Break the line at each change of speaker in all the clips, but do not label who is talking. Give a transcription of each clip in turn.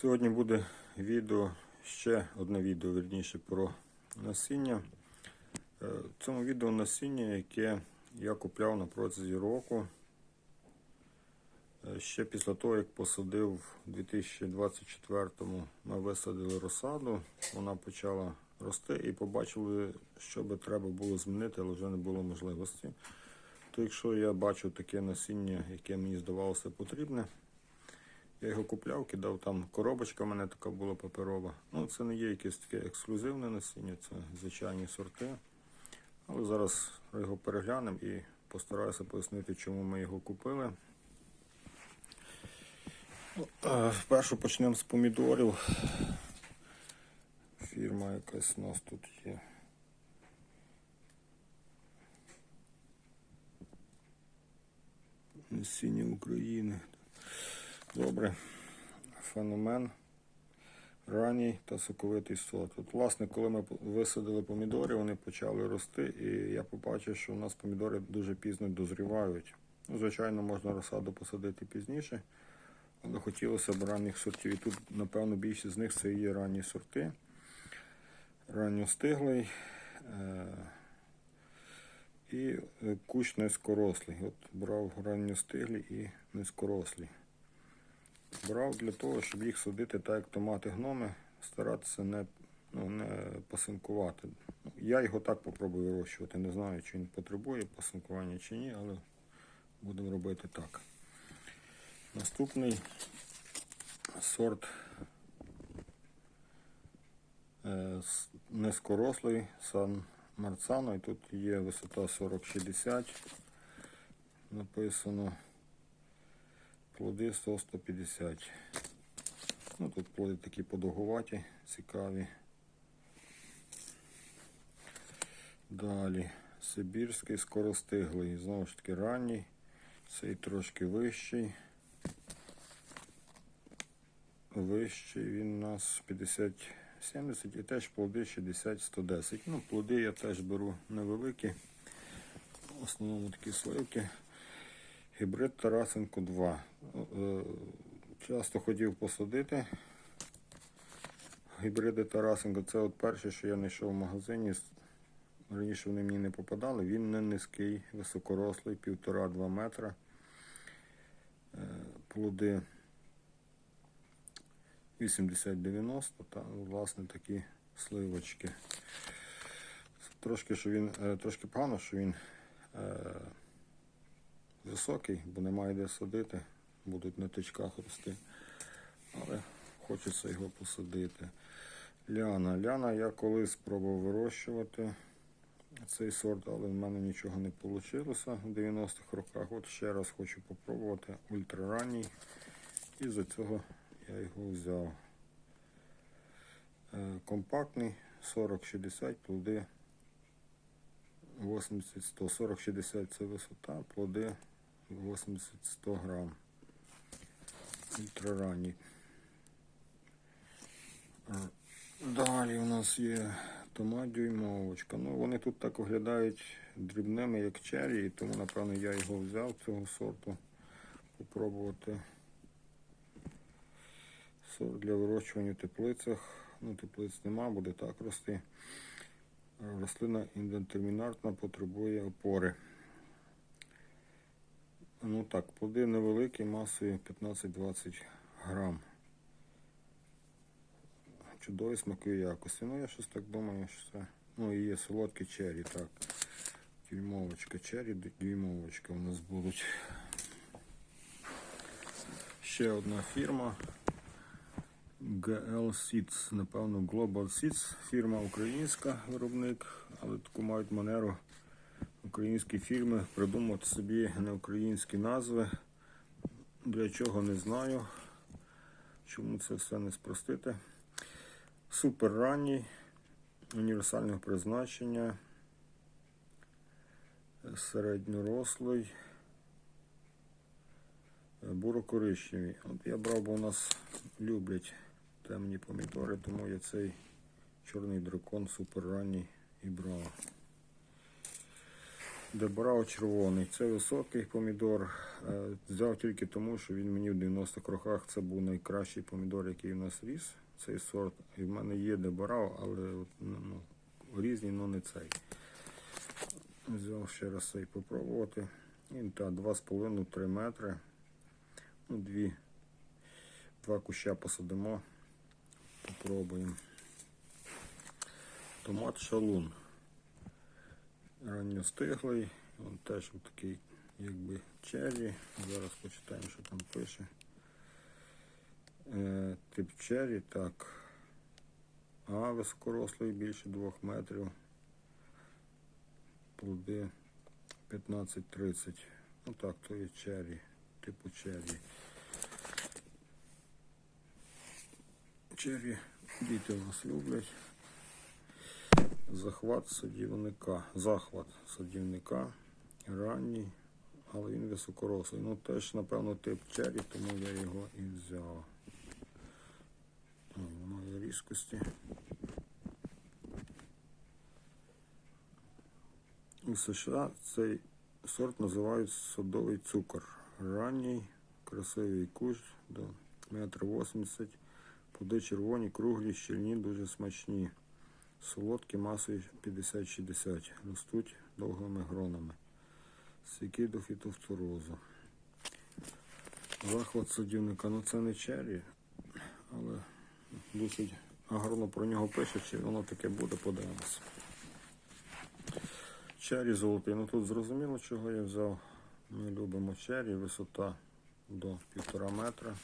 Сьогодні буде відео, ще одне відео, вірніше, про насіння. Е, В цьому відео насіння, яке я купляв на протязі року. Е, Ще після того, як посадив у 2024-му, ми висадили розсаду, вона почала рости і побачили, що би треба було змінити, але вже не було можливості. То якщо я бачу таке насіння, яке мені здавалося потрібне, я його купляв, кидав там коробочка, в мене така була паперова. Ну, це не є якесь таке ексклюзивне насіння, це звичайні сорти. Але зараз його переглянемо і постараюся пояснити, чому ми його купили. Ну, е, почнемо з помідорів. Фірма якась у нас тут є. Насіння України. Добре. Феномен. Ранній та соковитий сорт. От, власне, коли ми висадили помідори, вони почали рости, і я побачив, що у нас помідори дуже пізно дозрівають. Ну, звичайно, можна розсаду посадити пізніше, але хотілося б ранніх сортів. І тут, напевно, більшість з них це є ранні сорти. Ранньостиглий е- і е, кущ низькорослий. От брав ранньостиглі і низькорослі. Брав для того, щоб їх садити так, як томати гноми, старатися не, ну, не пасинкувати. Ну, Я його так попробую вирощувати. Не знаю, чи він потребує пасинкування чи ні, але будемо робити так. Наступний сорт е, низькорослий Сан Марцано. І тут є висота 40-60. Написано плоди 100-150. Ну, тут плоди такі подовгуваті, цікаві. Далі Сибірський скоростиглий. Знову ж таки ранній. Цей трошки вищий. Вищий він у нас 50-70 і теж плоди 60-110. Ну, плоди я теж беру невеликі. В основному такі сливки. Гібрид Тарасенко 2. Е, Часто хотів посадити. Гібриди Тарасенко це от перше, що я знайшов в магазині. Раніше вони мені не попадали. Він не низький, високорослий, 1,5-2 метра. Е, Плоди 80-90, та власне такі сливочки. Трошки, що він, е, трошки погано, що він високий, бо немає де садити, будуть на тичках рости. Але хочеться його посадити. Ляна. Ляна я колись спробував вирощувати цей сорт, але в мене нічого не вийшло в 90-х роках. От ще раз хочу попробувати ультраранній. І за цього я його взяв. Е, Компактний 40-60 плоди 80-100. 40-60 це висота, плоди 80-100 грам. Ультраранній. Далі у нас є томат дюймовочка. Ну, вони тут так виглядають дрібними, як чері, тому, напевно, я його взяв цього сорту. Попробувати сорт для вирощування в теплицях. Ну, теплиць нема, буде так рости. Рослина індетермінартна потребує опори. Ну так, плоди невеликі, масою 15-20 грам. Чудові смакові якості. Ну, я щось так думаю, що це. Ну, і є солодкі чері, так. Дюймовочка, чері, дю- дюймовочка у нас будуть. Ще одна фірма. GL Seeds, напевно, Global Seeds, фірма українська виробник, але таку мають манеру українські фірми придумати собі неукраїнські назви. Для чого не знаю. Чому це все не спростити. Супер ранній, універсального призначення, середньорослий, бурокоричневий. От я брав, бо у нас люблять темні помідори, тому я цей чорний дракон супер ранній і брав. Дебрао червоний. Це високий помідор. Е, Взяв тільки тому, що він мені в 90-х роках це був найкращий помідор, який у нас ріс. Цей сорт. І в мене є Дебрао, але ну, ну, різні, але не цей. Взяв ще раз цей попробувати. Він та 2,5-3 метри. Ну, дві, два куща посадимо. Попробуємо. Томат шалун. Ранньостиглий. Він теж такий, якби черрі. Зараз почитаємо, що там пише. Е, тип черрі, так. А високорослий більше 2 метрів. Плоди 15-30. Ну так, то є черрі, типу черрі. Черрі діти у нас люблять. Захват садівника. Захват садівника. Ранній, але він високорослий. Ну теж, напевно, тип черрі, тому я його і взяв. Ой, Немає різкості. У США цей сорт називають садовий цукор. Ранній, красивий кущ до метра 80. Плоди червоні, круглі, щільні, дуже смачні. Солодкі масою 50-60. Ростуть довгими гронами. Стійкі до фітофторозу. Захват садівника. Ну це не черрі, але досить гарно про нього пише, чи воно таке буде, подивимося. Черрі золотий. Ну тут зрозуміло, чого я взяв. Ми любимо черрі, висота до півтора метра.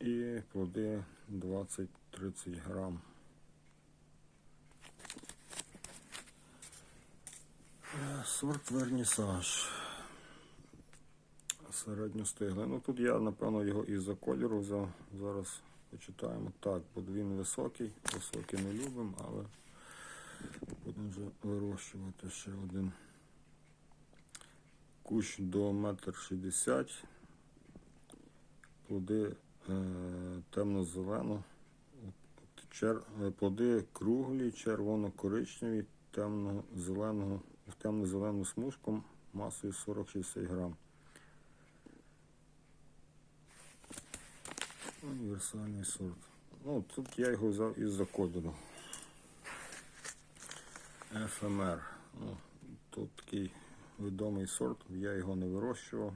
І плоди 20-30 грам. Сорт вернісаж. Середньостиглий. Ну тут я, напевно, його із-за кольору взяв. Зараз почитаємо. Так, бо він високий. Високий не любимо, але будемо вже вирощувати ще один кущ до метр шістдесят. Плоди е, темно-зелено. Чер... е, Плоди круглі, червоно-коричневі, темно-зеленого, в темно-зелену смужку масою 40-60 грам. Універсальний сорт. Ну, тут я його взяв із-за кольору. ФМР. Ну, тут такий відомий сорт, я його не вирощував.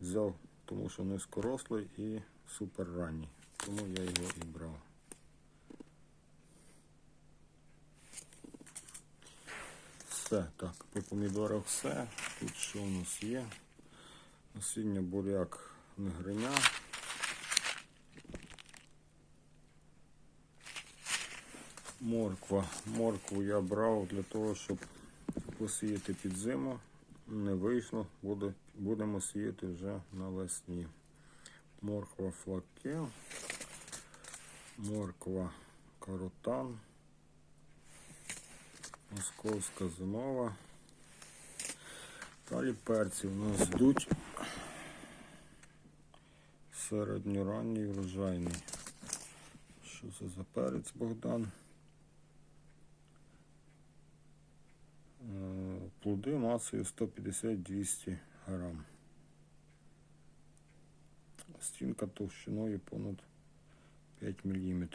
Взяв, тому що низькорослий і супер ранній. Тому я його і брав. Все, так, по помідорах все. Тут що у нас є? Насіння буряк не гриня. Морква. Моркву я брав для того, щоб посіяти під зиму. Не вийшло, буде, будемо сіяти вже навесні. Морква флаке, морква каротан, московська зимова. Далі перці у нас йдуть середньоранній врожайний. Що це за перець Богдан? Е, Плоди масою 150-200 грам. Стінка товщиною понад 5 мм.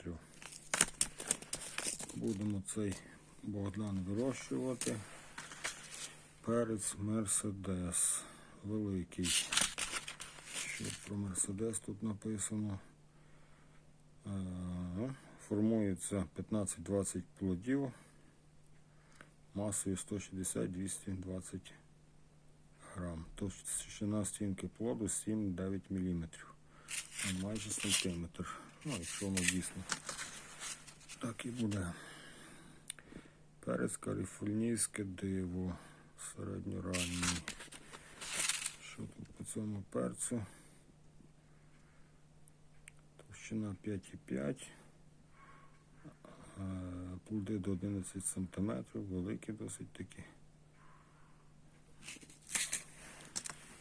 Будемо цей Богдан вирощувати. Перець Мерседес. Великий. Що про Мерседес тут написано? Е, Формується 15-20 плодів масою 160-220 грам. Товщина стінки плоду 7-9 мм. Майже сантиметр. Ну, якщо воно дійсно так і буде. Перець каліфорнійське диво. Середньоранній. Що тут по цьому перцю? Товщина 5,5. Е, Плоди до 11 см, великі досить такі.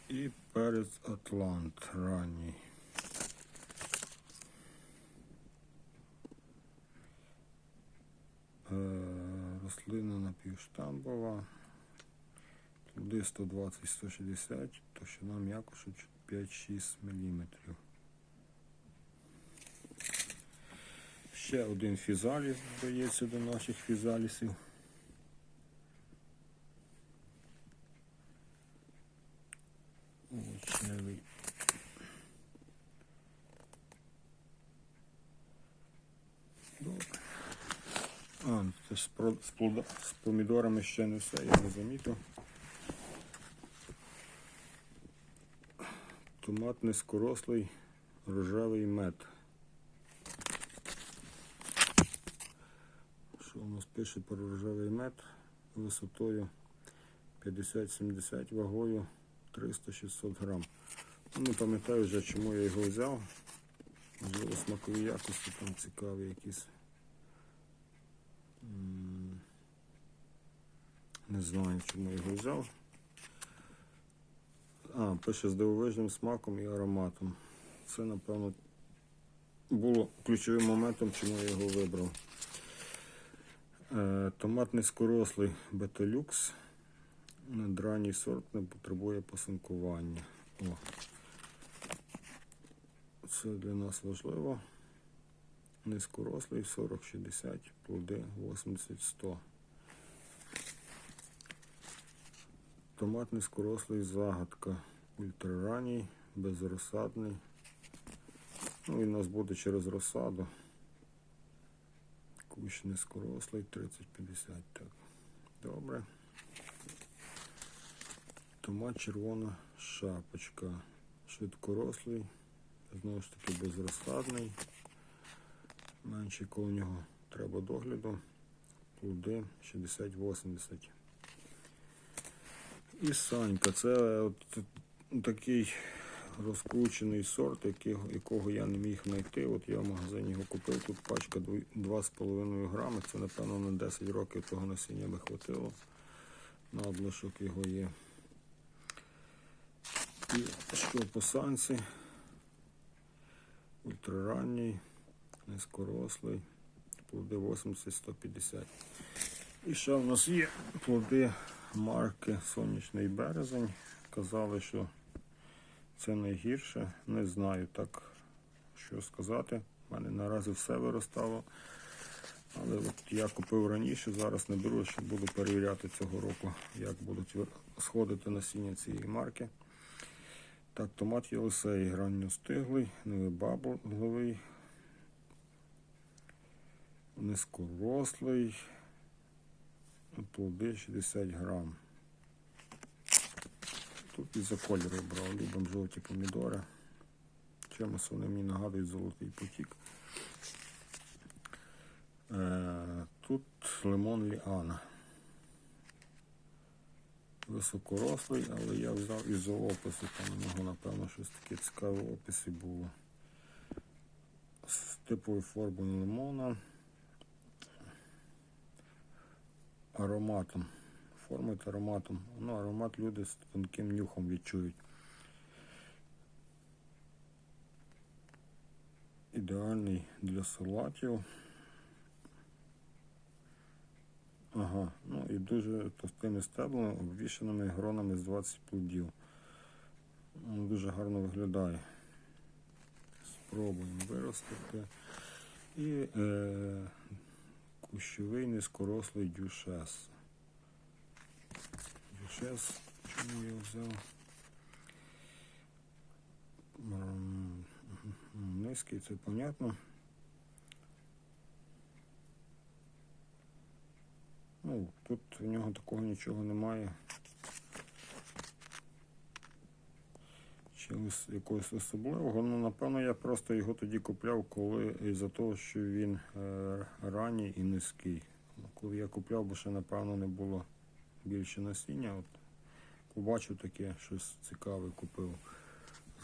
І перець Атлант ранній. Рослина напівштамбова. Плоди 120-160, товщина м'якошу 5-6 мм. Ще один фізаліс додається до наших фізалісів. Овочевий. Добре. А, це ж з, помідорами ще не все, я не замітив. Томат низкорослий, рожевий мед. Що у нас пише про рожевий мед висотою 50-70 вагою 300-600 грам. Ну, Не пам'ятаю вже, чому я його взяв. Можливо, смакові якості там цікаві якісь. Не знаю, чому його взяв. А, пише з дивовижним смаком і ароматом. Це, напевно, було ключовим моментом, чому я його вибрав. Е, Томат низькорослий беталюкс. Надранній сорт не потребує посинкування. О. Це для нас важливо. Низькорослий 40-60, плоди 80-100. Томат низькорослий загадка. Ультраранній, безрозсадний. Ну, він у нас буде через розсаду. Кущ низькорослий 30-50. Так. Добре. Томат червона шапочка. Швидкорослий. Знову ж таки безрозсадний. Менше коло нього треба догляду. Плоди 60-80. І санька. Це от такий розкручений сорт, якого я не міг знайти. От я в магазині його купив. Тут пачка 2,5 грами. Це, напевно, на 10 років того насіння би хватило. На облишок його є. І що по санці? Ультраранній, низькорослий, плоди 80-150. І ще в нас є плоди марки Сонячний березень. Казали, що це найгірше. Не знаю так, що сказати. У мене наразі все виростало. Але от я купив раніше, зараз не беру, ще буду перевіряти цього року, як будуть сходити насіння цієї марки. Так, томат Єлисей, гранньостиглий, невибабливий, низькорослий, плоди 60 грам. Тут із-за кольору брав, любимо жовті помідори. Чимось вони мені нагадують золотий потік. Е, тут лимон Ліана. Високорослий, але я взяв із опису, там у нього, напевно, щось таке цікаве в описі було. З типовою формою лимона. Ароматом. Формою та ароматом. Ну, аромат люди з тонким нюхом відчують. Ідеальний для салатів. Ага, ну і дуже товстими стеблами, обвішаними гронами з 20 плодів. Ну, Дуже гарно виглядає. Спробуємо виростити. І е, кущовий низкорослий дюшес. Дюшес, чому я взяв? Низький, це понятно. Ну, тут у нього такого нічого немає. Чогось якогось особливого. Ну, напевно, я просто його тоді купляв, коли із-за того, що він е, ранній і низький. Ну, Коли я купляв, бо ще, напевно, не було більше насіння. От, побачив таке щось цікаве, купив.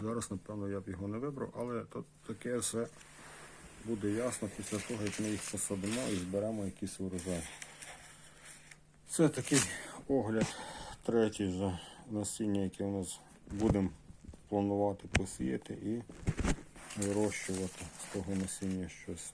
Зараз, напевно, я б його не вибрав, але тут таке все буде ясно після того, як ми їх посадимо і зберемо якийсь урожай. Це такий огляд третій вже насіння, яке у нас будемо планувати посіяти і вирощувати з того насіння щось.